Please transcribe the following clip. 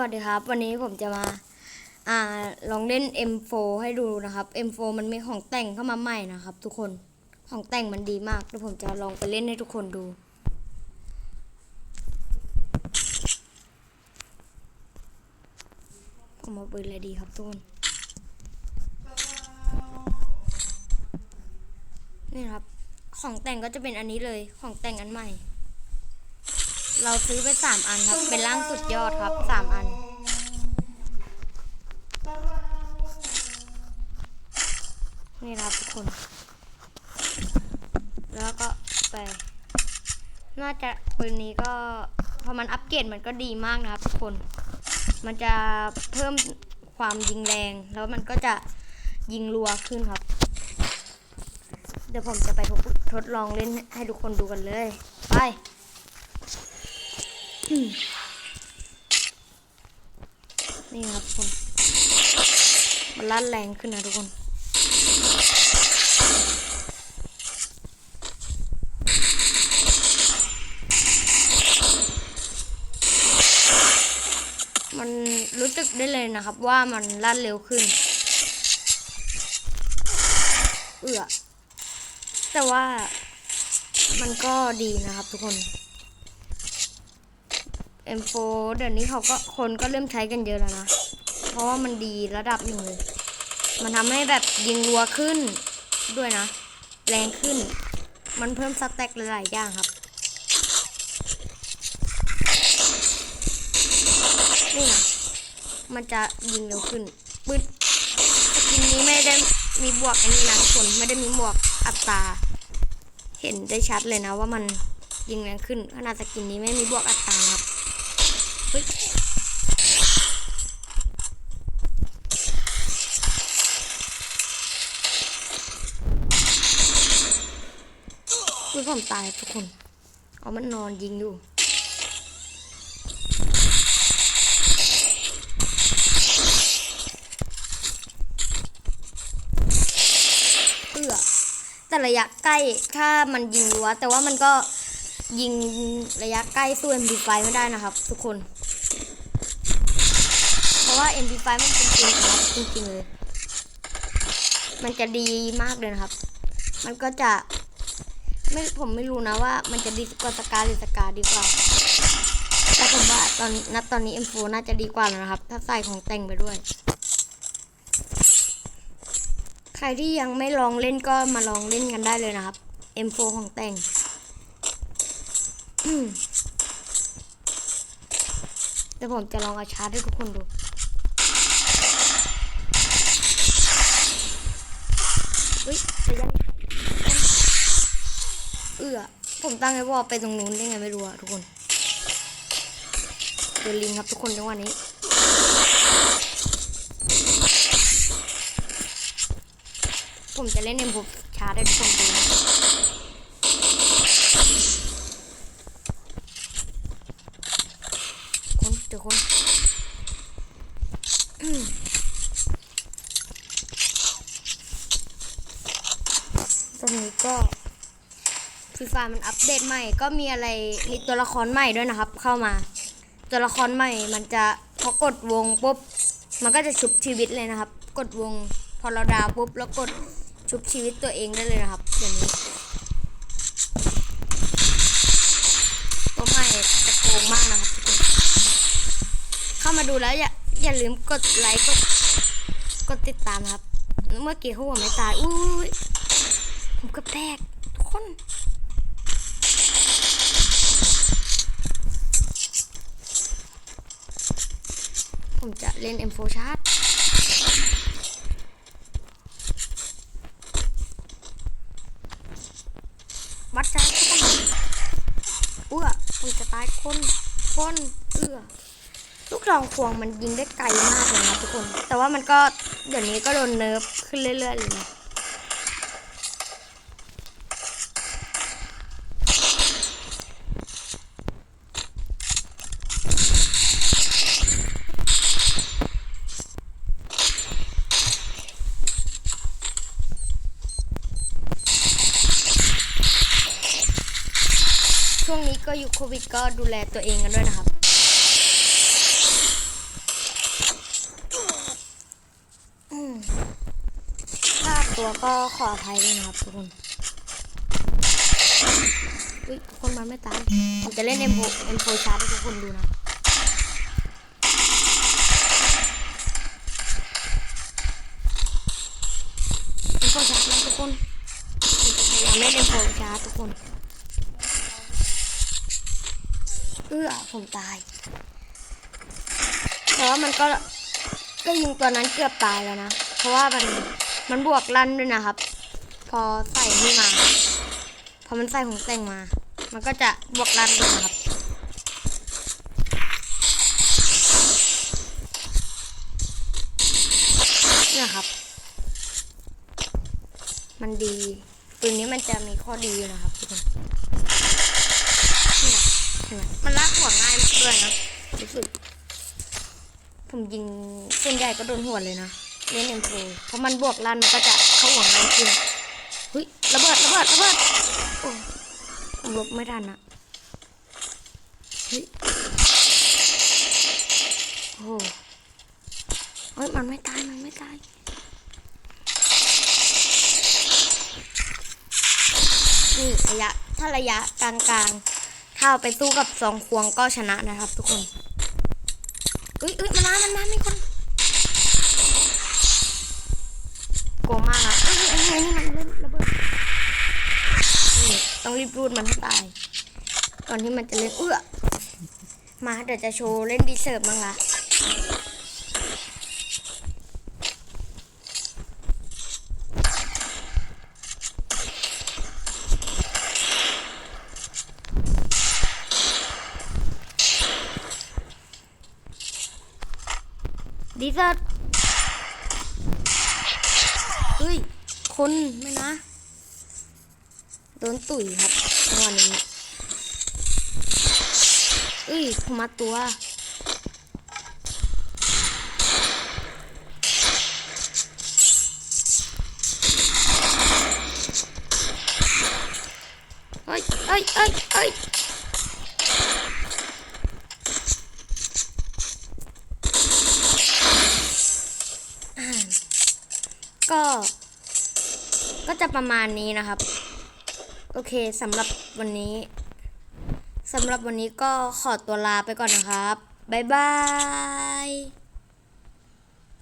วัสดีครับ วันนี้ผมจะมาอ่าลองเล่น M4 ให้ดูนะครับ M4 มันมีของแต่งเข้ามาใหม่นะครับ ทุกคนของแต่งมันดีมากเดี๋ยวผมจะลองไปเล่นให้ทุกคนดู ผมมาปืนอะไรดีครับทุกคนนี่ครับ ของแต่งก็จะเป็นอันนี้เลยของแต่งอันใหม่ เราซื้อไปสามอันครับ เป็นร่างสุดยอดครับสามอัน นี่ครับทุกคน แล้วก็ไป น่าจะปืนนี้ก็พอมันอัปเกรดมันก็ดีมากนะครับทุกคน มันจะเพิ่มความยิงแรง แล้วมันก็จะยิงรัวขึ้นครับ เดี๋ยวผมจะไปทดทดลองเล่นให้ทุกคนดูกันเลย ไป นี่ครับทุกคน มันลั่นแรงขึ้นนะทุกคนมันรู้สึกได้เลยนะครับว่ามันลั่นเร็วขึ้น เอือแต่ว่ามันก็ดีนะครับทุกคน M4 เดี๋ยวนี้เขาก็คนก็เริ่มใช้กันเยอะแล้วนะ เพราะว่ามันดีระดับหนึ่งเลย มันทำให้แบบยิงรัวขึ้นด้วยนะ แรงขึ้น มันเพิ่มสแต็กหลายๆอย่างครับ นี่นะมันจะยิงเร็วขึ้นปืนสกินนี้ไม่ได้มีบวกอันนี้นะทุกคนไม่ได้มีบวกอัตราเห็นได้ชัดเลยนะว่ามันยิงแรงขึ้นขนาดสกินนี้ไม่มีบวกอัตราครับ เฮ้ยอุ้ยผมตายทุกคน เอามันนอนยิงอยู่เอื้อแต่ระยะใกล้ถ้ามันยิงรั้วแต่ว่ามันก็ยิงระยะใกล้สู้ MP5 ไม่ได้นะครับ ทุกคน ว่า MP5 มันเป็นจริงครับจริงๆเลย มันจะดีมากเลยนะครับ มันก็จะ ไม่ผมไม่รู้นะว่า มันจะดีกว่าสกาหรือสกาดีกว่า แต่ผมว่าตอนนัดตอนนี้ M4 น่าจะดีกว่าแล้วนะครับ ถ้าใส่ของแต่งไปด้วย ใครที่ยังไม่ลองเล่นก็มาลองเล่นกันได้เลยนะครับ M4 ของแต่งอืมเดี๋ยวผมจะลองเอาชาร์จให้ทุกคนดู อุ้ยระยะนี้เอื้อผมตั้งไว้ว่าไปตรงนู้นได้ไงไม่รู้อะทุกคนเดลิงครับทุกคนจังหวะนี้ผมจะเล่นเอ็มผมชาร์จให้ทุกคนดูคนเดี๋ยวคนอืมตรงนี้ ก็ฟรีไฟมันอัปเดตใหม่ ก็มีอะไรมีตัวละครใหม่ด้วยนะครับ เข้ามา ตัวละครใหม่มันจะพอกดวงปุ๊บมันก็จะชุบชีวิตเลยนะครับ กดวงพอเราดาวปุ๊บแล้วกดชุบชีวิตตัวเองได้เลยนะครับเดี๋ยวนี้ตัวใหม่จะโกงมากนะครับเข้ามาดูแล้วอย่าอย่าลืมกดไลค์กดกดติดตามครับ เมื่อกี้เขาหัวไม่ตายอุ้ย ผมกับแตกทุกคนผมจะเล่น M4 ชาร์จวัดใจก็ต้องเอื้อผมจะตายคนคนเอื้อลูกรองควงมันยิงได้ไกลมากเลยนะทุกคน แต่ว่ามันก็เดี๋ยวนี้ก็โดนเนิร์ฟขึ้นเรื่อยๆเลยนะ ช่วงนี้ก็อยู่โควิดก็ดูแลตัวเองกันด้วยนะครับ ภาพตัวก็ขออภัยด้วยนะครับทุกคนอุ้ยคนมาไม่ตายผมจะเล่นเอ็มโฟเอ็มโฟชาร์ดให้ทุกคนดูนะเอ็มโฟชาร์ดนะทุกคนผมจะพยายามเล่นเอ็มโฟชาร์ดทุกคน เอื้อผมตายแต่ว่ามันก็ก็ยิงตัวนั้นเกือบตายแล้วนะ เพราะว่ามันมันบวกลั่นด้วยนะครับ พอใส่นี่มา พอมันใส่ของแต่งมา มันก็จะบวกลั่นด้วยนะครับเนี่ยครับ มันดีปืนนี้มันจะมีข้อดีนะครับทุกคน เนี่ยเห็นไหมมันลากหัวง่ายมากด้วยนะรู้สึก ผมยิงส่วนใหญ่ก็โดนหัวเลยนะเล่นเอ็มโเพราะมันบวกลันมันก็จะเข้าหัวง่ายขึ้นเฮ้ยระเบิดระเบิดระเบิดโอ้ผมหลบไม่ทันอะเฮ้ยโอ้เฮ้ยมันไม่ตายมันไม่ตายนี่ระยะถ้าระยะกลางๆ ถ้าไปสู้กับสองควงก็ชนะนะครับ ทุกคนอุ้ยอุ้ยมันมามันมาไม่คนกลัวมากอะเอ้ยเอ้ยเอ้ยนี่มันเล่นระเบิดต้องรีบรูดมันให้ตายก่อนที่มันจะเล่นเอื้อมาเดี๋ยวจะโชว์เล่นดีเซิร์ฟบ้างละ ดีเซิร์ฟเฮ้ย คนไม่นะ โดนตุ๋ยครับจังหวะนี้เอ้ยผมมาตัวเอ้ยเอ้ยเอ้ยเอ้ยอ่า ก็ ก็จะประมาณนี้นะครับ โอเคสำหรับวันนี้สำหรับวันนี้ก็ขอตัวลาไปก่อนนะครับ บ๊ายบาย